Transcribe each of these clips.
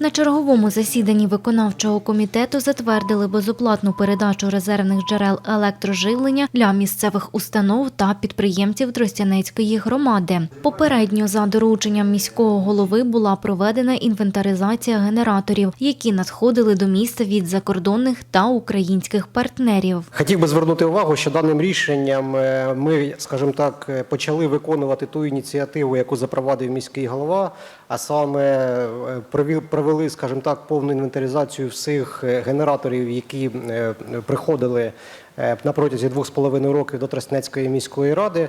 На черговому засіданні виконавчого комітету затвердили безоплатну передачу резервних джерел електроживлення для місцевих установ та підприємців Тростянецької громади. Попередньо за дорученням міського голови була проведена інвентаризація генераторів, які надходили до міста від закордонних та українських партнерів. Хотів би звернути увагу, що даним рішенням е, ми, скажімо так, е, почали виконувати ту ініціативу, яку запровадив міський голова, а саме е, провів- провели, скажімо так, повну інвентаризацію всіх е, генераторів, які е, приходили е, на протязі двох з половиною років до Тростянецької міської ради.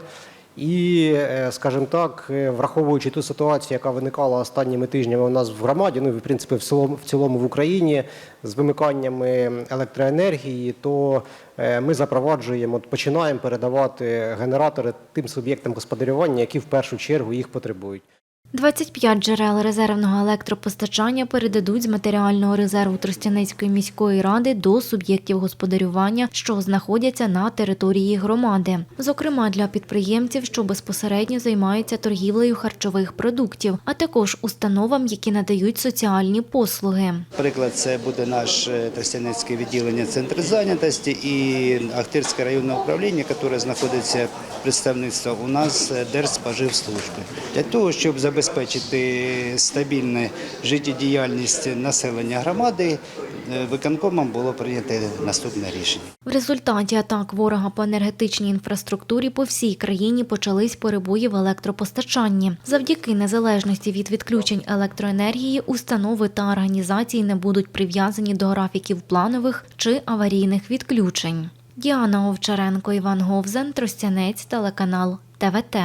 І, скажімо так, враховуючи ту ситуацію, яка виникала останніми тижнями у нас в громаді, ну і в принципі в цілому, в цілому в Україні з вимиканнями електроенергії, то ми запроваджуємо, починаємо передавати генератори тим суб'єктам господарювання, які в першу чергу їх потребують. 25 джерел резервного електропостачання передадуть з матеріального резерву Тростянецької міської ради до суб'єктів господарювання, що знаходяться на території громади, зокрема для підприємців, що безпосередньо займаються торгівлею харчових продуктів, а також установам, які надають соціальні послуги. Приклад, це буде наше Тростянецьке відділення центру зайнятості і Ахтирське районне управління, яке знаходиться представництво у нас е, Держспоживслужби. Для того, щоб забезпечити стабільну життєдіяльність населення громади, е, виконкомом було прийнято наступне рішення. В результаті атак ворога по енергетичній інфраструктурі по всій країні почались перебої в електропостачанні. Завдяки незалежності від відключень електроенергії установи та організації не будуть прив'язані до графіків планових чи аварійних відключень. Діана Овчаренко, Іван Говзен, Тростянець, телеканал ТВТ.